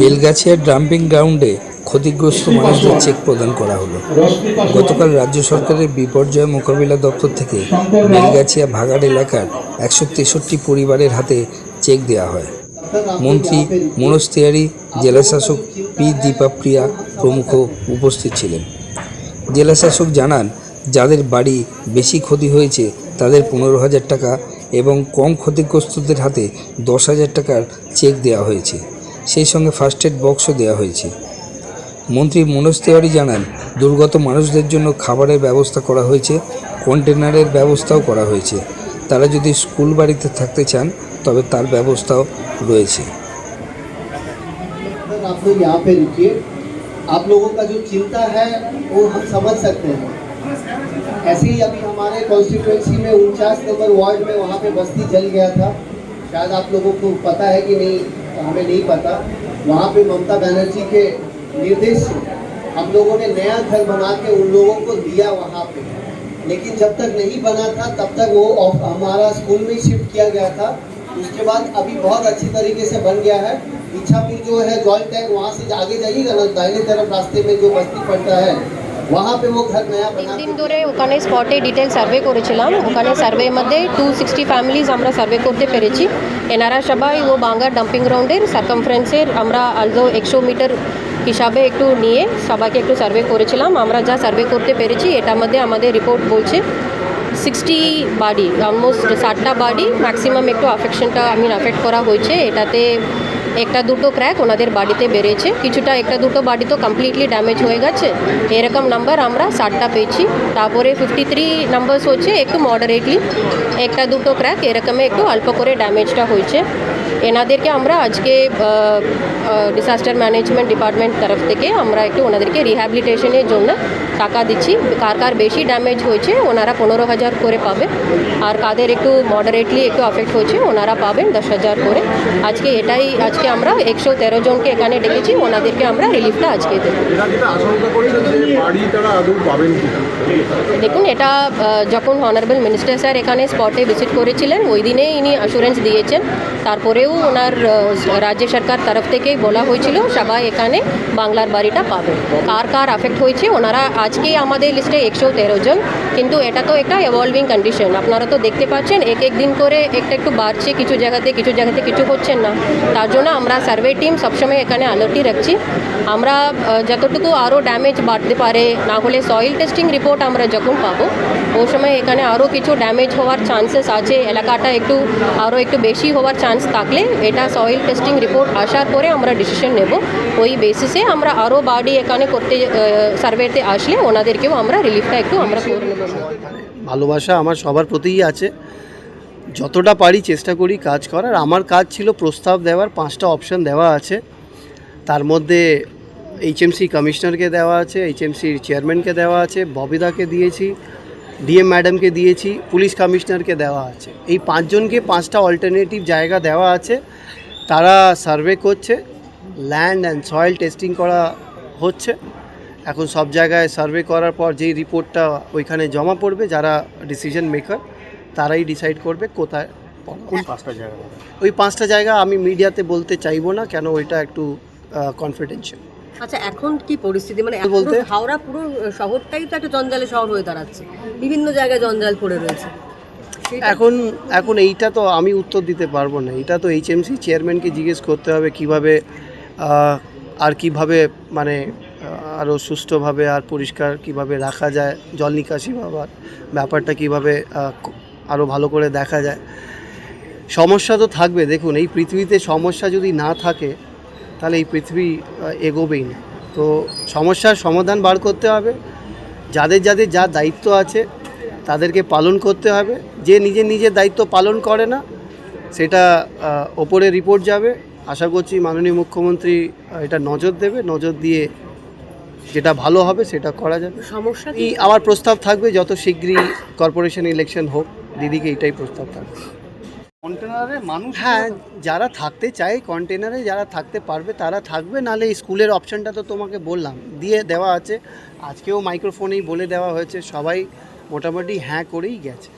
বেলগাছিয়ার dumping গ্রাউন্ডে ক্ষতিগ্রস্ত মানুষদের চেক প্রদান করা হলো। গতকাল রাজ্য সরকারের বিপর্যয় মোকাবিলা দপ্তর থেকে বেলগাছিয়া ভাগাড় এলাকার একশো তেষট্টি পরিবারের হাতে চেক দেওয়া হয়। মন্ত্রী মনোজ তিওয়ারি, জেলাশাসক পি দীপাপ্রিয়া প্রমুখ উপস্থিত ছিলেন। জেলাশাসক জানান, যাদের বাড়ি বেশি ক্ষতি হয়েছে তাদের পনেরো হাজার টাকা এবং কম ক্ষতিগ্রস্তদের হাতে দশ হাজার টাকার চেক দেওয়া হয়েছে। সেই সঙ্গে ফার্স্ট এড বক্সও দেওয়া হয়েছে মন্ত্রী মনোজ তিওয়ারি জানান দুর্গত মানুষদের জন্য খাবারের ব্যবস্থা করা হয়েছে কন্টেনারের ব্যবস্থাও করা হয়েছে তারা যদি স্কুল বাড়িতে থাকতে চান তবে তার ব্যবস্থাও রয়েছে सर आप लोग यहाँ पे रुकिए आप लोगों का जो चिंता है वो हम समझ सकते हैं ऐसे ही अभी हमारे कॉन्स्टिट्यूंसी में उनचास नंबर वार्ड में वहाँ पे बस्ती जल गया था शायद आप लोगों को पता है कि नहीं हमें नहीं पता। वहाँ पे ममता बनर्जी के निर्देश हम लोगों ने नया घर बना के उन लोगों को दिया वहाँ पे। लेकिन जब तक नहीं बना था, तब तक वो हमारा स्कूल में शिफ्ट किया गया था। उसके बाद अभी बहुत अच्छी तरीके से बन गया है। इच्छापुर जो है जॉल टैंक वहाँ से आगे जाइएगा ना, दाहिने तरफ़ रास्ते में जो बस्ती पड़ता है। তিন ধরে ওখানে স্পটে ডিটেল সার্ভে করেছিলাম ওখানে সার্ভে মধ্যে টু সিক্সটি ফ্যামিলিজ আমরা সার্ভে করতে পেরেছি এনারা সবাই ও বাঙ্গার ডাম্পিং গ্রাউন্ডের সার্কামফারেন্সের আমরা আলদো একশো মিটার হিসাবে একটু নিয়ে সবাইকে একটু সার্ভে করেছিলাম আমরা যা সার্ভে করতে পেরেছি এটার মধ্যে আমাদের রিপোর্ট বলছে সিক্সটি বাড়ি অলমোস্ট ষাটটা বাড়ি ম্যাক্সিমাম একটু আফেকশনটা আমি আফেক্ট করা হয়েছে এটাতে একটা দুটো ক্র্যাক ওনাদের বাড়িতে বেড়েছে। কিছুটা একটা দুটো বাড়ি তো কমপ্লিটলি ড্যামেজ হয়ে গেছে। এরকম নাম্বার আমরা ষাটটা পেয়েছি। তারপরে ফিফটি থ্রি নাম্বারস হচ্ছে একটু মডারেটলি একটা দুটো ক্র্যাক এরকমে একটু অল্প করে ড্যামেজটা হয়েছে। এনাদেরকে আমরা আজকে ডিসাস্টার ম্যানেজমেন্ট ডিপার্টমেন্ট তরফ থেকে আমরা একটু ওনাদেরকে রিহ্যাবিলিটেশনের জন্য টাকা দিচ্ছি। কার কার বেশি ড্যামেজ হয়েছে ওনারা পনেরো হাজার করে পাবে। আর কাদের একটু মডারেটলি একটু আফেক্ট হয়েছে ওনারা পাবেন দশ হাজার করে। আজকে এটাই, আজকে আমরা একশো তেরো জনকে এখানে ডেকেছি, ওনাদেরকে আমরা রিলিফটা আজকে দেবো। দেখুন, এটা যখন অনারেবল মিনিস্টার স্যার এখানে স্পটে ভিজিট করেছিলেন, ওই দিনেই ইনি অ্যাসুরেন্স দিয়েছেন। তারপরেও ওনার রাজ্য সরকার তরফ থেকেই বলা হয়েছিল, সবাই এখানে বাংলার বাড়িটা পাবে। কার কার আফেক্ট হয়েছে? ওনারা আজকে আমাদের লিস্টে একশো তেরো জন, কিন্তু এটা তো একটা এভলভিং কন্ডিশন আপনারা তো দেখতে পাচ্ছেন, এক এক দিন করে একটা একটু বাড়ছে, কিছু জায়গাতে কিছু জায়গাতে কিছু হচ্ছে না। তার জন্য আমরা সার্ভে টিম সবসময় এখানে অ্যালার্টই রাখছি। আমরা যতটুকু আরও ড্যামেজ বাড়তে পারে, না হলে সয়েল টেস্টিং রিপোর্ট আমরা যখন পাবো ওই সময় এখানে আরও কিছু ড্যামেজ হওয়ার চান্সেস আছে, এলাকাটা একটু, আরও একটু বেশি হওয়ার চান্স থাকলে এটা সয়েল টেস্টিং রিপোর্ট আসার পরে আমরা ডিসিশন নেব। ওই বেসিসে আমরা আরও বাড়ি এখানে করতে সার্ভেতে আসলে ওনাদেরকেও আমরা রিলিফটা একটু আমরা করে নেব। ভালোবাসা আমার সবার প্রতিই আছে। যতটা পারি চেষ্টা করি কাজ করার। আমার কাজ ছিল প্রস্তাব দেওয়ার, পাঁচটা অপশন দেওয়া আছে। তার মধ্যে এইচএমসি কমিশনারকে দেওয়া আছে এইচএমসির চেয়ারম্যানকে দেওয়া আছে ববিদাকে দিয়েছি। ডিএম ম্যাডামকে দিয়েছি পুলিশ কমিশনারকে দেওয়া আছে। এই পাঁচজনকে পাঁচটা অল্টারনেটিভ জায়গা দেওয়া আছে। তারা সার্ভে করছে ল্যান্ড অ্যান্ড সয়েল টেস্টিং করা হচ্ছে। এখন সব জায়গায় সার্ভে করার পর যেই রিপোর্টটা ওইখানে জমা পড়বে যারা ডিসিশন মেকার তারাই ডিসাইড করবে কোথায় পাঁচটা জায়গা? ওই পাঁচটা জায়গা আমি মিডিয়াতে বলতে চাইব না কেন ওইটা একটু কনফিডেন্সিয়াল আচ্ছা এখন কি পরিস্থিতি? মানে বলতে? হাওড়া পুরো শহরটাই তো একটা জঞ্জালে শহর হয়ে দাঁড়াচ্ছে। বিভিন্ন জায়গায় জঞ্জাল পড়ে রয়েছে। এখন এখন এইটা তো আমি উত্তর দিতে পারব না। এটা তো এইচএমসি চেয়ারম্যানকে জিজ্ঞেস করতে হবে কীভাবে আর কীভাবে মানে আরও সুষ্ঠুভাবে আর পরিষ্কার কীভাবে রাখা যায় জল নিকাশি বাবার ব্যাপারটা কীভাবে আরও ভালো করে দেখা যায়। সমস্যা তো থাকবে। দেখুন এই পৃথিবীতে সমস্যা যদি না থাকে তাহলে এই পৃথিবী এগোবেই না। তো সমস্যার সমাধান বার করতে হবে। যাদের যাদের যা দায়িত্ব আছে তাদেরকে পালন করতে হবে। যে নিজের নিজের দায়িত্ব পালন করে না সেটা ওপরে রিপোর্ট যাবে। আশা করছি মাননীয় মুখ্যমন্ত্রী এটা নজর দেবে। নজর দিয়ে যেটা ভালো হবে সেটা করা যাবে। সমস্যা এই আমার প্রস্তাব থাকবে যত শীঘ্রই কর্পোরেশন ইলেকশন হোক দিদিকে এটাই প্রস্তাব থাকবে। কন্টেনারে মানুষ হ্যাঁ যারা থাকতে চায় কন্টেনারে যারা থাকতে পারবে তারা থাকবে। নাহলে স্কুলের অপশানটা তো তোমাকে বললাম দিয়ে দেওয়া আছে। আজকেও মাইক্রোফোনেই বলে দেওয়া হয়েছে সবাই মোটামুটি হ্যাঁ করেই গেছে।